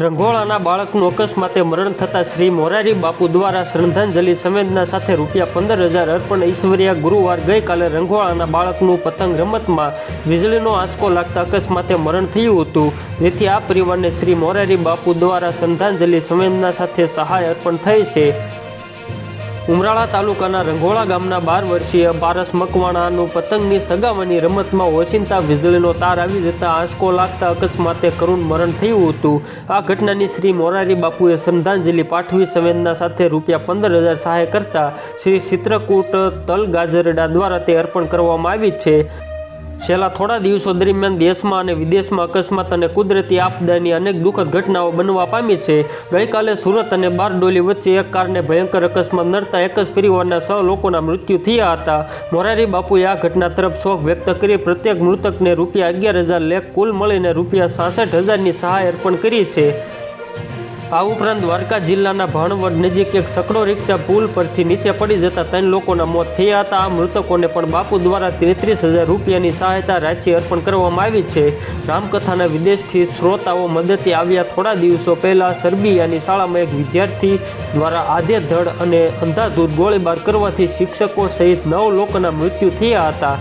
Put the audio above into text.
રંઘોળાના બાળકનું અકસ્માતે મરણ થતાં શ્રી મોરારી બાપુ દ્વારા શ્રદ્ધાંજલિ સંવેદના સાથે રૂપિયા પંદર હજાર અર્પણ ઈશ્વરિયા ગુરુવાર ગઈકાલે રંગોળાના બાળકનું પતંગ રમતમાં વીજળીનો આંચકો લાગતા અકસ્માતે મરણ થયું હતું. જેથી આ પરિવારને શ્રી મોરારી બાપુ દ્વારા શ્રદ્ધાંજલિ સંવેદના સાથે સહાય અર્પણ થઈ છે. ઉમરાળા તાલુકાના રંગોળા ગામના બાર વર્ષીય પારસ મકવાણાનું પતંગની સગાવાની રમતમાં ઓચિંતા વીજળીનો તાર આવી જતા આંચકો લાગતા અકસ્માતે કરુણ મરણ થયું હતું. આ ઘટનાની શ્રી મોરારી બાપુએ શ્રદ્ધાંજલિ પાઠવી સંવેદના સાથે રૂપિયા પંદર હજાર સહાય કરતા શ્રી ચિત્રકૂટ તલ ગાજરડા દ્વારા તે અર્પણ કરવામાં આવી છે. છેલ્લા થોડા દિવસો દરમિયાન દેશમાં અને વિદેશમાં અકસ્માત અને કુદરતી આપદાની અનેક દુઃખદ ઘટનાઓ બનવા પામી છે. ગઈકાલે સુરત અને બારડોલી વચ્ચે એક કારને ભયંકર અકસ્માત નડતા એક જ પરિવારના છ લોકોના મૃત્યુ થયા હતા. મોરારી બાપુએ આ ઘટના તરફ શોક વ્યક્ત કરી પ્રત્યેક મૃતકને રૂપિયા અગિયાર હજાર લેખ કુલ મળીને રૂપિયા સાસઠ હજારની સહાય અર્પણ કરી છે. આ ઉપરાંત દ્વારકા જિલ્લાના ભાણવડ નજીક એક સકડો રિક્ષા પુલ પરથી નીચે પડી જતા ત્રણ લોકોના મોત થયા હતા. આ મૃતકોને પણ બાપુ દ્વારા તેત્રીસ હજાર રૂપિયાની સહાયતા રાશિ અર્પણ કરવામાં આવી છે. રામકથાના વિદેશથી શ્રોતાઓ મદદે આવ્યા થોડા દિવસો પહેલાં સર્બિયાની શાળામાં એક વિદ્યાર્થી દ્વારા આધેધડ અને અંધાધૂર ગોળીબાર કરવાથી શિક્ષકો સહિત નવ લોકોના મૃત્યુ થયા હતા.